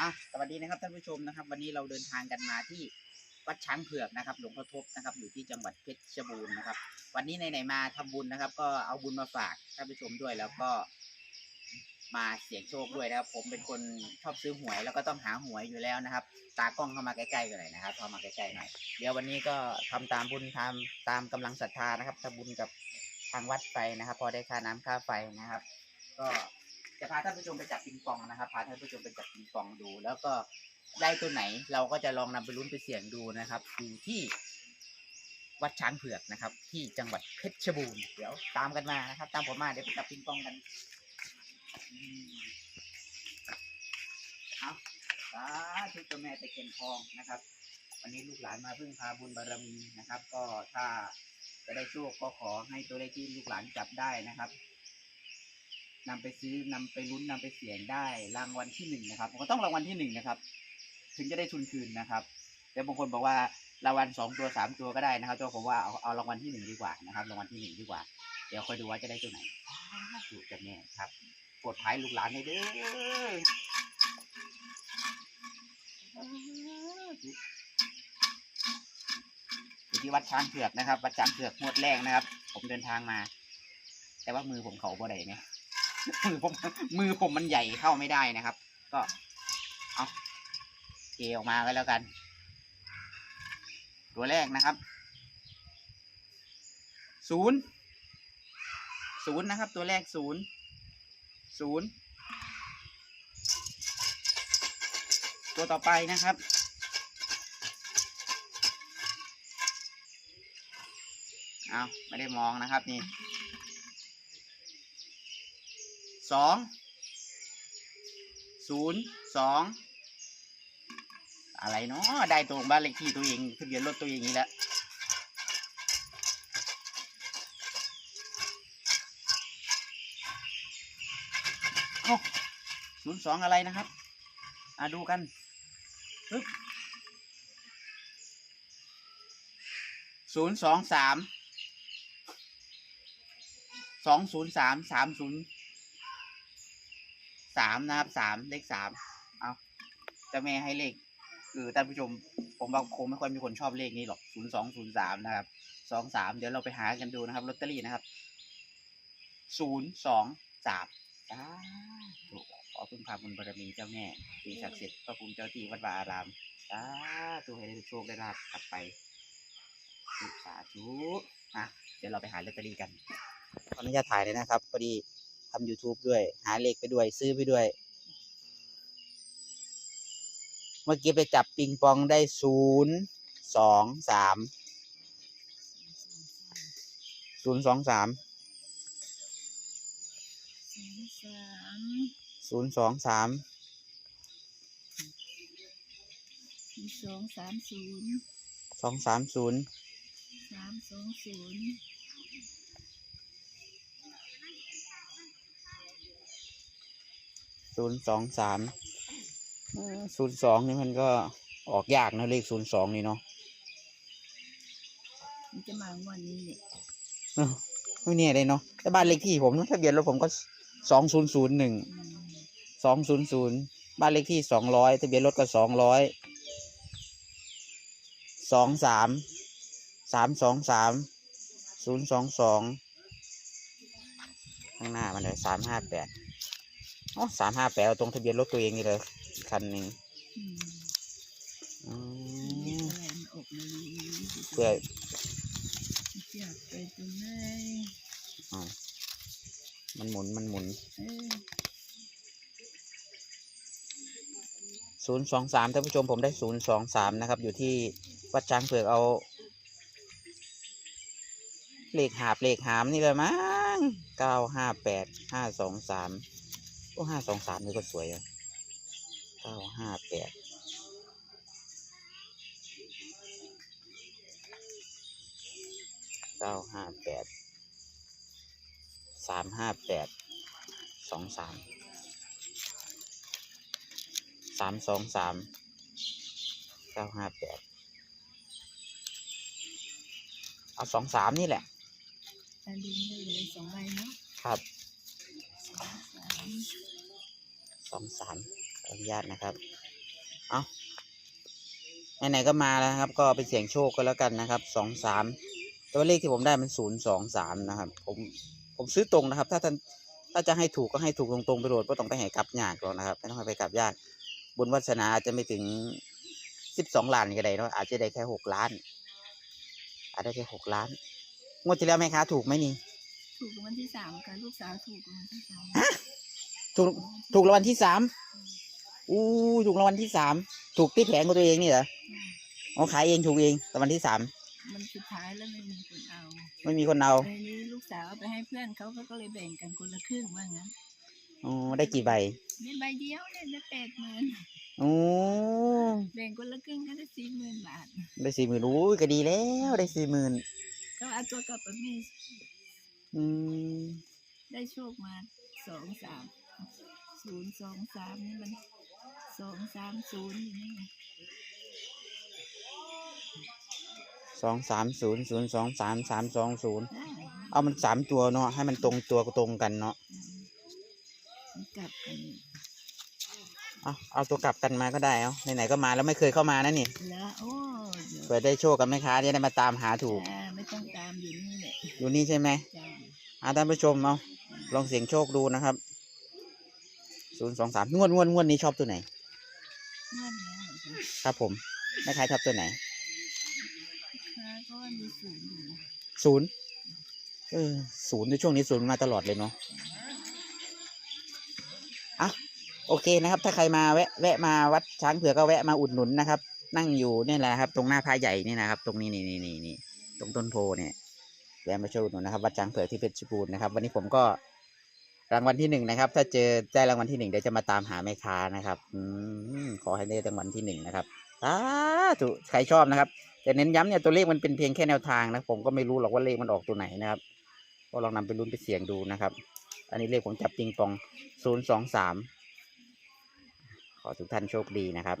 อะสวัสดีนะครับท่านผู้ชมนะครับ วันนี้เราเดินทางกันมาที่วัดช้างเผือกนะครับ หลวงพ่อทบนะครับ อยู่ที่จังหวัดเพชรบูรณ์นะครับ วันนี้ไหนๆมาทำบุญนะครับ ก็เอาบุญมาฝากท่านผู้ชมด้วยแล้วก็มาเสี่ยงโชคด้วยนะครับ ผมเป็นคนชอบซื้อหวยแล้วก็ต้องหาหวยอยู่แล้วนะครับ ตากล้องเข้ามาใกล้ๆกันหน่อยนะครับเข้ามาใกล้ๆหน่อยเดี๋ยววันนี้ก็ทำตามบุญทำตามกำลังศรัทธานะครับทำบุญกับทางวัดไปนะครับ พอได้ค่าน้ำค่าไฟนะครับ ก็ พาท่านผู้ชมไปจับปิงปองนะครับพาท่านผู้ชมไปจับปิงปองดู แล้วก็ได้ตัวไหนเราก็จะลองนำไปลุ้นไปเสี่ยงดูนะครับอยู่ที่วัดช้างเผือกนะครับ ที่จังหวัดเพชรบูรณ์เดี๋ยวตามกันมานะครับ ตามผมมาเดี๋ยวไปจับปิงปองกันอืมเอาสาธุเจ้าแม่ตะเคียนทองนะครับ วันนี้ลูกหลานมาพึ่งพาบุญบารมีนะครับ ก็ถ้าจะได้โชคก็ขอให้ตัวเลขที่ลูกหลานจับได้นะครับ นำไปซื้อนำไปลุ้นนำไปเสี่ยงได้รางวัลที่หนึ่งนะครับมก็ต้องรางวัลที่หนึ่งนะครับ ถึงจะได้ทุนคืนนะครับ แต่บางคนบอกว่ารางวัลสองตัวสามตัวก็ได้นะครับแต่ว่าผมว่าเอาเอารางวัลที่หนึ่งดีกว่านะครับรางวัลที่หนึ่งดีกว่า เดี๋ยวคอยดูว่าจะได้ตัวไหนถูกกันแน่ครับปวดท้ายลูกหลานให้เด้ออยู่ที่วัดช้างเผือกนะครับ วัดช้างเผือกงวดแรกนะครับ ผมเดินทางมา แต่ว่ามือผมเขาบ่ได้เนี่ย มือผมมือผมมันใหญ่เข้าไม่ได้นะครับ ก็เอาเทออกมาก็แล้วกัน ตัวแรกนะครับศูนย์ศูนย์นะครับ ตัวแรกศูนย์ศูนย์ตัวต่อไปนะครับเอาไม่ได้มองนะครับนี่ สองศูนย์สองอะไรเนาะได้ตรงบ้านเลขที่ตัวเองทะเบียนรถตัวเองนี้แหละศูนย์สองอะไรนะครับ อะดูกันปึ๊บศูนย์สองสามสองศูนย์สามสามศูนย์ สามนะครับสามเลขสามเอาเจะแม่ให้เลข คือท่านผู้ชม ผมว่าคงไม่ค่อยมีคนชอบเลขนี้หรอกศูนย์สองศูนย์สามนะครับสองสามเดี๋ยวเราไปหากันดูนะครับลอตเตอรี่นะครับศูนย์สองสามสาธุขอพึ่งพาบุญบารมีเจ้าแม่สิ่งศักดิ์สิทธิ์พระภูมิเจ้าที่วัดวาอารามสาธุให้ได้โชคได้ลาบกลับไปสาธุอะเดี๋ยวเราไปหาลอตเตอรี่กันขออนุญาตถ่ายเลยนะครับพอดี ทำ YouTube ด้วย หาเลขไปด้วย ซื้อไปด้วย เมื่อกี้ไปจับปิงปองได้ศูนย์สองสามศูนย์สองสามสองสามศูนย์สองสามสองสามศูนย์สองสามศูนย์สามสองศูนย์ ศูนย์สองสามศูนย์สองนี่มันก็ออกยากนะเลขศูนย์สองนี่เนาะมันจะมางวันนี้เลยไม่เนี่ยเลยเนาะแต่บ้านเลขที่ผมทะเบียนรถผมก็สองศูนย์ศูนย์หนึ่งอืมสองศูนย์ศูนย์บ้านเลขที่สองร้อยทะเบียนรถก็สองร้อยสองสามสามสองสามศูนย์สองสองข้างหน้ามันเลยสามห้าแปด อ๋อสามห้าแปดเอาตรงทะเบียนรถตัวเองนี่เลยอีกคันหนึ่งอืมอืเรียกมอะไรมันออกมาเลยเพื่ออยากไปตรงไหนอ๋อมันหมุนมันหมุนเอ้ยศูนย์สองสามท่านผู้ชมผมได้ศูนย์สองสามนะครับ อยู่ที่วัดช้างเผือกเอา เลขหาบเลขหามนี่เลยมั้งเก้าห้าแปดห้าสองสาม โอ้ห้าสองสามนี่ก็สวยอะเก้าห้าแปดเก้าห้าแปดสามห้าแปดสองสามสามสองสามเก้าห้าแปดเอาสองสามนี่แหละอันดินได้เลยสองใบเนาะครับสองสาม สองสามขออนุญาตนะครับ เอาไหนๆก็มาแล้วนะครับ ก็ไปเสี่ยงโชคก็แล้วกันนะครับสองสามแต่ว่าเลขที่ผมได้มันศูนย์สองสามนะครับ ผมผมซื้อตรงนะครับ ถ้าท่านถ้าจะให้ถูกก็ให้ถูกตรงๆไปโดดก็ต้องไปให้กลับยากหรอกนะครับไม่ต้องให้ไปกลับยากบุญวัฒนาอาจจะไม่ถึงสิบสองล้านก็ได้เนอะอาจจะได้แค่หกล้าน อาจจะได้แค่หกล้านงวดที่แล้วแม่ค้าถูกไหมนี่ถูกรางวันที่สามค่ะลูกสาวถูกรางวันที่สาม ถูกถูกรางวัลที่สามอู้ถูกรางวัลที่สามถูกที่แผงของตัวเองนี่เหรออ๋อขายเองถูกเองรางวัลที่สามมันสุดท้ายแล้วไม่มีคนเอา ไม่มีคนเอาไอ้นี้ลูกสาวเอาไปให้เพื่อนเขาเขาก็เลยแบ่งกันคนละครึ่งว่างั้นอ๋อได้กี่ใบนี่ใบเดียวเนี่ยได้แปดหมื่นโอ้แบ่งคนละครึ่งก็ได้สี่หมื่นบาท ได้สี่หมื่นอู้ยก็ดีแล้วได้สี่หมื่นก็เอาตัวกลับไปมีอืมได้โชคมาสองสาม ศูนย์สองสามนี่มันสองสามศูนย์อยู่นี่ไงสองสามศูนย์ศูนย์สองสามสามสองศูนย์ได้เอามันสามตัวเนาะให้มันตรงตัวตรงกันเนาะมันกลับกันเอาเอาตัวกลับกันมาก็ได้เอาไหนๆก็มาแล้วไม่เคยเข้ามานะนี่แล้วโอ้เดี๋ยวเปิดได้โชคกับแม่ค้าจะได้มาตามหาถูกอ่าไม่ต้องตามอยู่นี่แหละอยู่นี่ใช่ไหมจ้า อาท่านผู้ชมเอาลองเสี่ยงโชคดูนะครับ ศูนย์สองสามงวดงวดงวดนี้ชอบตัวไหนเงื่อนแล้ครับผมแม่ค้าชอบตัวไหนค้าก็มีศูนย์อยู่นะศูนย์เออศูนย์ในช่วงนี้ศูนย์มาตลอดเลยเนาะอะโอเคนะครับ ถ้าใครมาแวะแวะมาวัดช้างเผือกก็แวะมาอุดหนุนนะครับ นั่งอยู่เนี่ยแหละครับ ตรงหน้าพระใหญ่นี่นะครับ ตรงนี้นี่นี่นี่นี่ตรงต้นโพเนี่ยแวะมาช่วยอุดหนุนนะครับวัดช้างเผือกที่เพชรบูรณ์นะครับ วันนี้ผมก็ รางวัลที่หนึ่งนะครับ ถ้าเจอได้รางวัลที่หนึ่งเดี๋ยวจะมาตามหาแม่ค้านะครับอืมขอให้ได้รางวัลที่หนึ่งนะครับสาธุใครชอบนะครับ แต่เน้นย้ำเนี่ยตัวเลขมันเป็นเพียงแค่แนวทางนะผมก็ไม่รู้หรอกว่าเลขมันออกตัวไหนนะครับ ก็ลองนำไปลุ้นไปเสี่ยงดูนะครับ อันนี้เลขผมจับปิงปองศูนย์สองสามขอทุกท่านโชคดีนะครับ